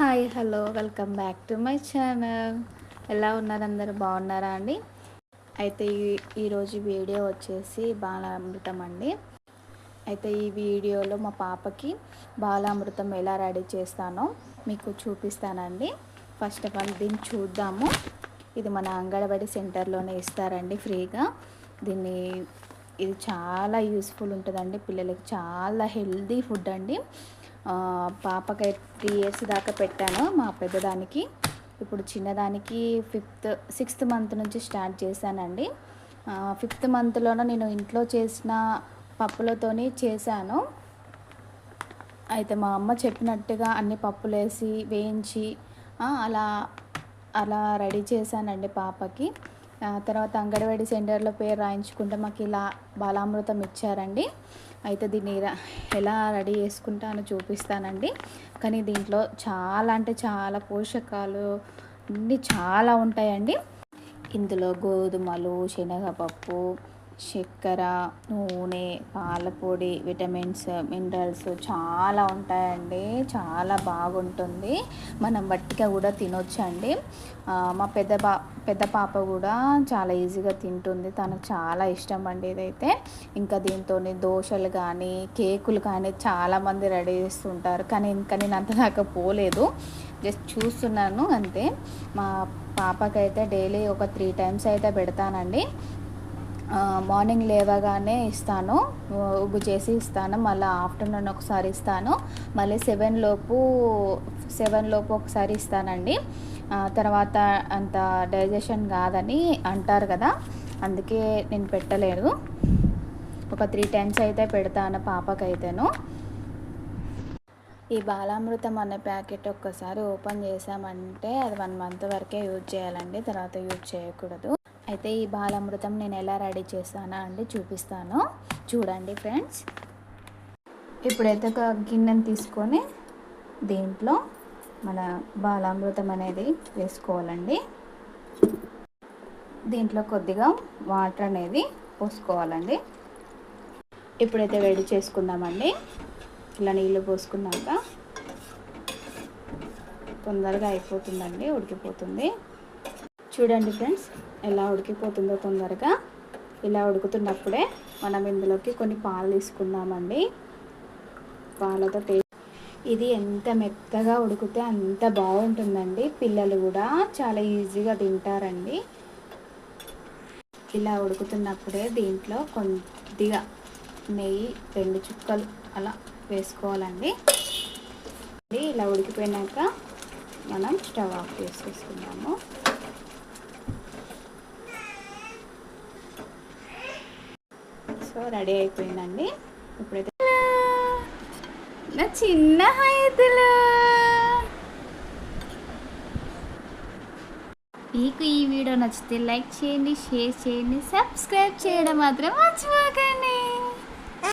Hi hello welcome back to my channel. ఎలా ఉన్నారు? అందరు బాగున్నారా అండి? అయితే ఈ ఈరోజు వీడియో వచ్చేసి బాలామృతం అండి. అయితే ఈ వీడియోలో మా పాపకి బాలామృతం ఎలా రెడీ చేస్తానో మీకు చూపిస్తానండి. ఫస్ట్ ఆఫ్ ఆల్ దీన్ని చూద్దాము. ఇది మన అంగన్వాడీ సెంటర్లోనే ఇస్తారండి ఫ్రీగా. దీన్ని ఇది చాలా యూస్ఫుల్ ఉంటుందండి పిల్లలకి. చాలా హెల్దీ ఫుడ్ అండి. పాపకి త్రీ ఇయర్స్ దాకా పెట్టాను మా పెద్దదానికి. ఇప్పుడు చిన్నదానికి ఫిఫ్త్ సిక్స్త్ మంత్ నుంచి స్టార్ట్ చేశానండి. ఫిఫ్త్ మంత్లోనూ నేను ఇంట్లో చేసిన పప్పులతోని చేశాను. అయితే మా అమ్మ చెప్పినట్టుగా అన్ని పప్పులు వేసి వేయించి అలా అలా రెడీ చేశానండి పాపకి. తర్వాత అంగన్వాడీ సెంటర్లో పేరు రాయించుకుంటే మాకు ఇలా బాలామృతం ఇచ్చారండి. అయితే దీన్ని ఎలా రెడీ చేసుకుంటానో చూపిస్తానండి. కానీ దీంట్లో చాలా అంటే చాలా పోషకాలు అన్నీ చాలా ఉంటాయండి. ఇందులో గోధుమలు శనగపప్పు చక్కెర నూనె పాలపొడి విటమిన్స్ మినరల్స్ చాలా ఉంటాయండి. చాలా బాగుంటుంది. మనం వట్టిగా కూడా తినొచ్చండి. మా పెద్ద పా పెద్ద పాప కూడా చాలా ఈజీగా తింటుంది. తనకు చాలా ఇష్టం అండి ఇదైతే. ఇంకా దీంతో దోశలు కానీ కేకులు కానీ చాలామంది రెడీ చేస్తుంటారు. కానీ ఇంకా నేను అంత దాకా పోలేదు. జస్ట్ చూస్తున్నాను అంతే. మా పాపకైతే డైలీ ఒక త్రీ టైమ్స్ అయితే పెడతానండి. మార్నింగ్ లేవగానే ఇస్తాను. ఉగ్గు చేసి ఇస్తాను. మళ్ళీ ఆఫ్టర్నూన్ ఒకసారి ఇస్తాను. మళ్ళీ సెవెన్ లోపు సెవెన్ లోపు ఒకసారి ఇస్తానండి. తర్వాత అంత డైజెషన్ కాదని అంటారు కదా అందుకే నేను పెట్టలేదు. ఒక త్రీ టైమ్స్ అయితే పెడతాను పాపకైతేను. ఈ బాలామృతం అనే ప్యాకెట్ ఒక్కసారి ఓపెన్ చేసామంటే అది వన్ మంత్ వరకే యూజ్ చేయాలండి. తర్వాత యూజ్ చేయకూడదు. అయితే ఈ బాలామృతం నేను ఎలా రెడీ చేస్తానా అండి చూపిస్తాను. చూడండి ఫ్రెండ్స్. ఇప్పుడైతే ఒక గిన్నెను తీసుకొని దీంట్లో మన బాలామృతం అనేది వేసుకోవాలండి. దీంట్లో కొద్దిగా వాటర్ అనేది పోసుకోవాలండి. ఇప్పుడైతే వేడి చేసుకుందామండి. ఇలా నీళ్ళు పోసుకున్నాక తొందరగా అయిపోతుందండి ఉడికిపోతుంది. చూడండి ఫ్రెండ్స్. ఎలా ఉడికిపోతుందో తొందరగా ఇలా ఉడుకుతున్నప్పుడే మనం ఇందులోకి కొన్ని పాలు తీసుకుందామండి. పాలతో టేస్ట్ ఇది ఎంత మెత్తగా ఉడికితే అంత బాగుంటుందండి. పిల్లలు కూడా చాలా ఈజీగా తింటారండి. ఇలా ఉడుకుతున్నప్పుడే దీంట్లో కొద్దిగా నెయ్యి రెండు చుక్కలు అలా వేసుకోవాలండి. ఇలా ఉడికిపోయినాక మనం స్టవ్ ఆఫ్ చేసేసుకుందాము. రెడీ అయిపోయిందండి. ఇప్పుడైతే నా చిన్న హైతులు. మీకు ఈ వీడియో నచ్చితే లైక్ చేయండి షేర్ చేయండి సబ్స్క్రైబ్ చేయడం మాత్రం మర్చిపోకండి.